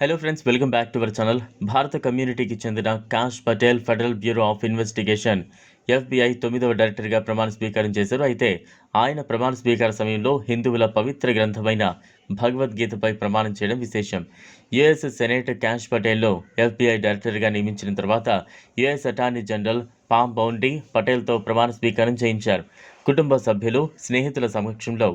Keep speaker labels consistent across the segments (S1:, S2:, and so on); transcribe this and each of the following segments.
S1: Hello friends welcome back to our channel భారత కమ్యూనిటీకి చెందిన Kash Patel Federal Bureau of Investigation FBI తొమ్మిదవ డైరెక్టర్గా ప్రమాణ స్వీకారం చేశారు. అయితే ఆయన ప్రమాణ స్వీకార సమయంలో హిందువుల పవిత్ర గ్రంథమైన భగవద్గీతపై ప్రమాణం చేయడం విశేషం. యుఎస్ సెనేట్ క్యాష్ పటేల్లో ఎఫ్బిఐ డైరెక్టర్గా నియమించిన తర్వాత US attorney general Pam Bondi పటేల్తో ప్రమాణ స్వీకారం చేయించారు. కుటుంబ సభ్యులు స్నేహితుల సమక్షంలో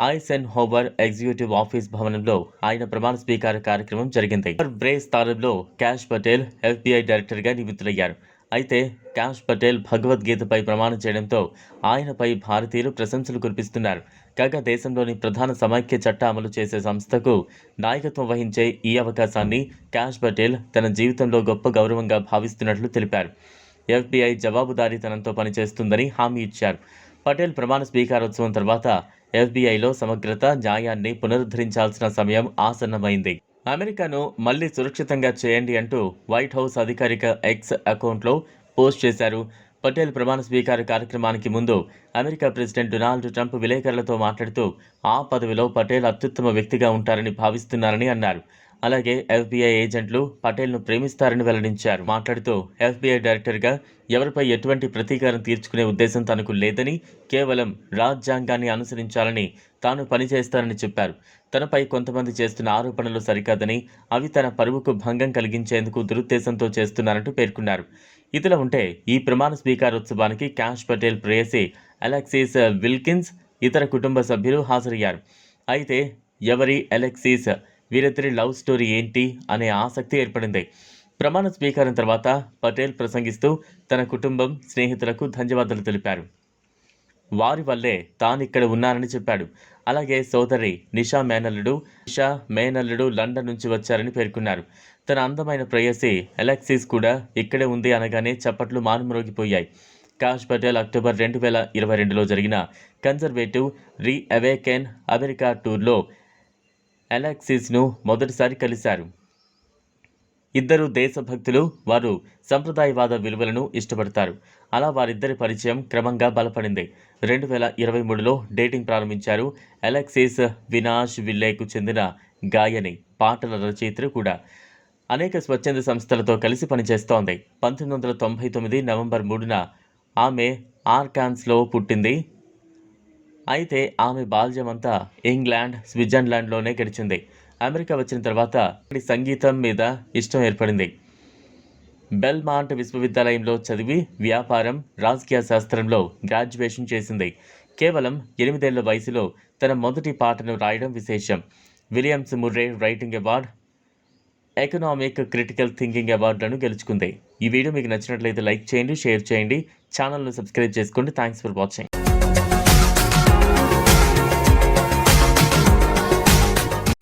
S1: ఐసెన్ హోవర్ ఎగ్జిక్యూటివ్ ఆఫీస్ భవనంలో ఆయన ప్రమాణ స్వీకార కార్యక్రమం జరిగింది. బ్రే స్థానంలో క్యాష్ పటేల్ ఎఫ్బిఐ డైరెక్టర్గా నియమితులయ్యారు. అయితే క్యాష్ పటేల్ భగవద్గీతపై ప్రమాణం చేయడంతో ఆయనపై భారతీయులు ప్రశంసలు కురిపిస్తున్నారు. కాగా దేశంలోని ప్రధాన సమైక్య చట్ట అమలు చేసే సంస్థకు నాయకత్వం వహించే ఈ అవకాశాన్ని క్యాష్ పటేల్ తన జీవితంలో గొప్ప గౌరవంగా భావిస్తున్నట్లు తెలిపారు. ఎఫ్బిఐ జవాబుదారీతనంతో పనిచేస్తుందని హామీ ఇచ్చారు. పటేల్ ప్రమాణ స్వీకారోత్సవం తర్వాత ఎస్బీఐలో సమగ్రత న్యాయాన్ని పునరుద్ధరించాల్సిన సమయం ఆసన్నమైంది. అమెరికాను మళ్ళీ సురక్షితంగా చేయండి అంటూ వైట్ హౌస్ అధికారిక ఎక్స్ అకౌంట్లో పోస్ట్ చేశారు. పటేల్ ప్రమాణ స్వీకార కార్యక్రమానికి ముందు అమెరికా ప్రెసిడెంట్ డొనాల్డ్ ట్రంప్ విలేకరులతో మాట్లాడుతూ ఆ పదవిలో పటేల్ అత్యుత్తమ వ్యక్తిగా ఉంటారని భావిస్తున్నారని అన్నారు. అలాగే ఎఫ్బీఐ ఏజెంట్లు పటేల్ను ప్రేమిస్తారని వెల్లడించారు. మాట్లాడుతూ ఎఫ్బీఐ డైరెక్టర్గా ఎవరిపై ఎటువంటి ప్రతీకారం తీర్చుకునే ఉద్దేశం తనకు లేదని కేవలం రాజ్యాంగాన్ని అనుసరించాలని తాను పనిచేస్తానని చెప్పారు. తనపై కొంతమంది చేస్తున్న ఆరోపణలు సరికాదని అవి తన పరువుకు భంగం కలిగించేందుకు దురుద్దేశంతో చేస్తున్నారంటూ పేర్కొన్నారు. ఇదిలా ఉంటే ఈ ప్రమాణ స్వీకారోత్సవానికి క్యాష్ పటేల్ ప్రేయసి అలెక్సిస్ విల్కిన్స్ ఇతర కుటుంబ సభ్యులు హాజరయ్యారు. అయితే ఎవరి అలెక్సిస్ వీరిద్దరి లవ్ స్టోరీ ఏంటి అనే ఆసక్తి ఏర్పడింది. ప్రమాణ స్వీకారం తర్వాత పటేల్ ప్రసంగిస్తూ తన కుటుంబం స్నేహితులకు ధన్యవాదాలు తెలిపారు. వారి వల్లే తాను ఇక్కడ ఉన్నానని చెప్పాడు. అలాగే సోదరి నిషా మేనల్లుడు నిషా మేనల్లుడు లండన్ నుంచి వచ్చారని పేర్కొన్నారు. తన అందమైన ప్రేయసి ఎలక్సిస్ కూడా ఇక్కడే ఉంది అనగానే చప్పట్లు మారుమ్రోగిపోయాయి. కాష్ పటేల్ అక్టోబర్ రెండు వేల ఇరవై రెండులో జరిగిన కన్జర్వేటివ్ రీ అవేకెన్ అమెరికా టూర్లో అలెక్సిస్ను మొదటిసారి కలిశారు. ఇద్దరు దేశభక్తులు వారు సంప్రదాయవాద విలువలను ఇష్టపడతారు. అలా వారిద్దరి పరిచయం క్రమంగా బలపడింది. రెండు వేల ఇరవై మూడులో డేటింగ్ ప్రారంభించారు అలెక్సిస్ వినాష్ విల్లేకు చెందిన గాయని పాటల రచయిత్రి కూడా. అనేక స్వచ్ఛంద సంస్థలతో కలిసి పనిచేస్తోంది. పంతొమ్మిది వందల తొంభై తొమ్మిది నవంబర్ మూడున ఆమె ఆర్కాన్స్లో పుట్టింది. అయితే ఆమె బాల్యమంతా ఇంగ్లాండ్ స్విట్జర్లాండ్లోనే గడిచింది. అమెరికా వచ్చిన తర్వాత సంగీతం మీద ఇష్టం ఏర్పడింది. బెల్మాంట్ విశ్వవిద్యాలయంలో చదివి వ్యాపారం రాజకీయ శాస్త్రంలో గ్రాడ్యుయేషన్ చేసింది. కేవలం ఎనిమిదేళ్ళ వయసులో తన మొదటి పాటను రాయడం విశేషం. Williams Murray writing award economic critical thinking అవార్డులను గెలుచుకుంది. ఈ వీడియో మీకు నచ్చినట్లయితే లైక్ చేయండి షేర్ చేయండి. ఛానల్ను సబ్స్క్రైబ్ చేసుకోండి. Thanks for watching